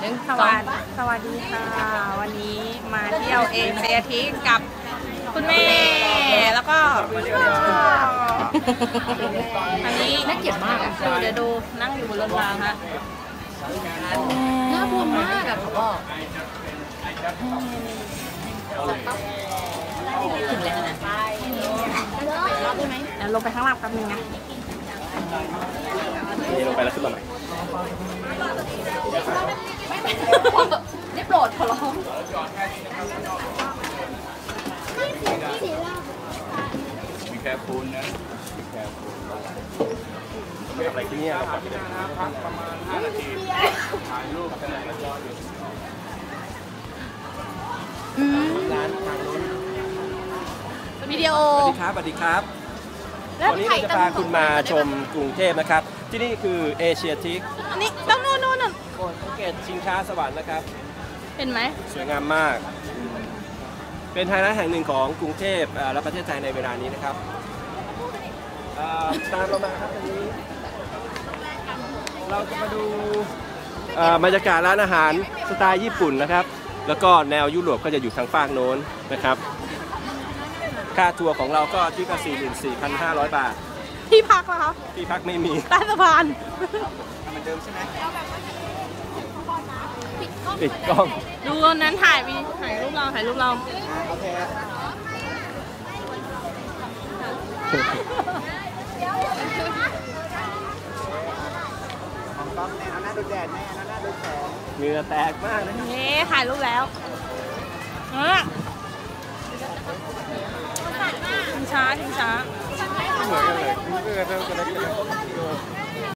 หนึ่งสวัสดีสวัสดีค่ะ วันนี้มาเที่ยวเอเชียทิกับคุณแม่ แล้วก็อันนี้น่าเกลียดมากดูเดี๋ยวดูนั่งอยู่บนรถรางฮะน่าพูดมากอะเขาบอกถึงแล้วนะรับได้ไหมลงไปข้างล่างแป๊บนึงนะนี่ลงไปแล้วขึ้นมาใหม่ ได้โปรดขอร้องมีแคร์ฟูลนะมีแคร์ฟูลทำอะไรที่นี่เรากลับไปเลยพักประมาณ5นาทีถ่ายรูปกันแล้วก็อยู่ร้านทางนู้นวิดีโอสวัสดีครับสวัสดีครับวันนี้เราจะพาคุณมาชมกรุงเทพนะครับ ที่นี่คือเอเชียทิกอันนี้ต้องนู่นนู่นนู่นโอนภูเก็ตชิงช้าสวรรค์นะครับ เห็นไหมสวยงามมาก เป็นไฮไลท์แห่งหนึ่งของกรุงเทพอ่าและประเทศไทยในเวลานี้นะครับอ่าตามเรามาครับตอนนี้ เราจะมาดูอ่าบรรยากาศร้านอาหารสไตล์ญี่ปุ่นนะครับ แล้วก็แนวยุโรปก็จะอยู่ทางฝากโน้นนะครับ ค่าทัวร์ของเราก็ที่ก็44,500 บาท ที่พักเหรอคะที่พักไม่มีใต้สะพานเหมือนเดิมใช่ไหม ปิดกล้อง ดูตอนนั้นถ่ายวีถ่ายรูปเราถ่ายรูปเรา โอเคเหงื่อแตกมากนะครับนี่ถ่ายรูปแล้วเออชิงช้าชิงช้า เหมือนกันเลยเหมือนกันเลย